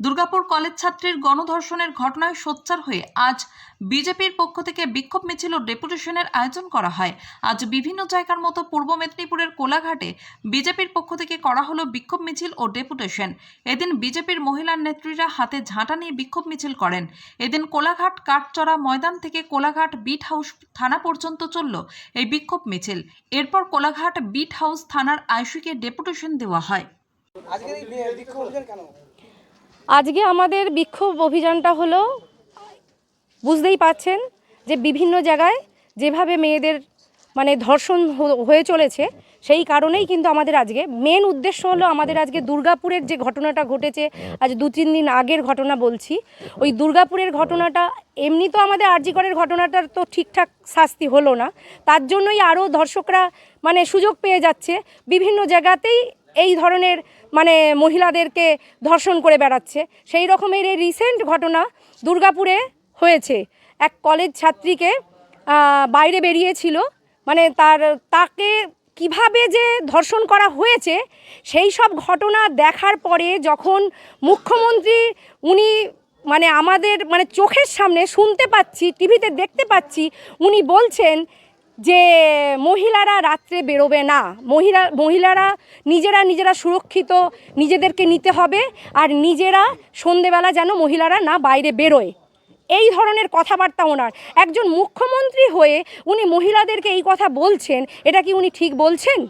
Durgapur college ছাত্রীর গণধর্ষণের ঘটনায় সোচ্চার হয়ে আজ বিজেপির পক্ষ থেকে বিক্ষোভ মিছিল ও ডেপুটেশনের আয়োজন করা হয়। আজ বিভিন্ন জায়গার মতো পূর্ব মেদিনীপুরের কোলাঘাটে বিজেপির পক্ষ থেকে করা হলো বিক্ষোভ মিছিল ও ডেপুটেশন। এদিন বিজেপির মহিলা নেত্রীরা হাতে ঝাঁটা নিয়ে বিক্ষোভ মিছিল করেন। এদিন কোলাঘাট কাঠচড়া ময়দান থেকে কোলাঘাট বিট হাউস থানা পর্যন্ত চলল এই বিক্ষোভ মিছিল। এরপর কোলাঘাট বিট হাউস থানার আইসিকে ডেপুটেশন দেওয়া হয়। এই বিক্ষোভ কেন? আজকে আমাদের বিক্ষোভ অভিযানটা হলো, বুঝতেই পাচ্ছেন যে বিভিন্ন জায়গায় যেভাবে মেয়েদের মানে ধর্ষণ হয়ে চলেছে, সেই কারণেই কিন্তু আমাদের আজকে মেন উদ্দেশ্য হলো আমাদের আজকে দুর্গাপুরের যে ঘটনাটা ঘটেছে, আজ দু তিন দিন আগের ঘটনা বলছি, ওই দুর্গাপুরের ঘটনাটা এমনি তো আমাদের আরজিকরের ঘটনাটার তো ঠিকঠাক শাস্তি হলো না, তার জন্যই আরও ধর্ষকরা মানে সুযোগ পেয়ে যাচ্ছে, বিভিন্ন জায়গাতেই এই ধরনের মানে মহিলাদেরকে ধর্ষণ করে বেড়াচ্ছে। সেই রকমের এই রিসেন্ট ঘটনা দুর্গাপুরে হয়েছে। এক কলেজ ছাত্রীকে বাইরে বেরিয়েছিল। মানে তার, তাকে কীভাবে যে ধর্ষণ করা হয়েছে, সেই সব ঘটনা দেখার পরে যখন মুখ্যমন্ত্রী, উনি মানে আমাদের মানে চোখের সামনে শুনতে পাচ্ছি, টিভিতে দেখতে পাচ্ছি, উনি বলছেন যে মহিলারা রাত্রে বেরোবে না। মহিলা, মহিলারা নিজেরা নিজেরা সুরক্ষিত, নিজেদেরকে নিতে হবে আর নিজেরা সন্ধেবেলা যেন মহিলারা না বাইরে বেরোয়। এই ধরনের কথাবার্তা ওনার। একজন মুখ্যমন্ত্রী হয়ে উনি মহিলাদেরকে এই কথা বলছেন, এটা কি উনি ঠিক বলছেন?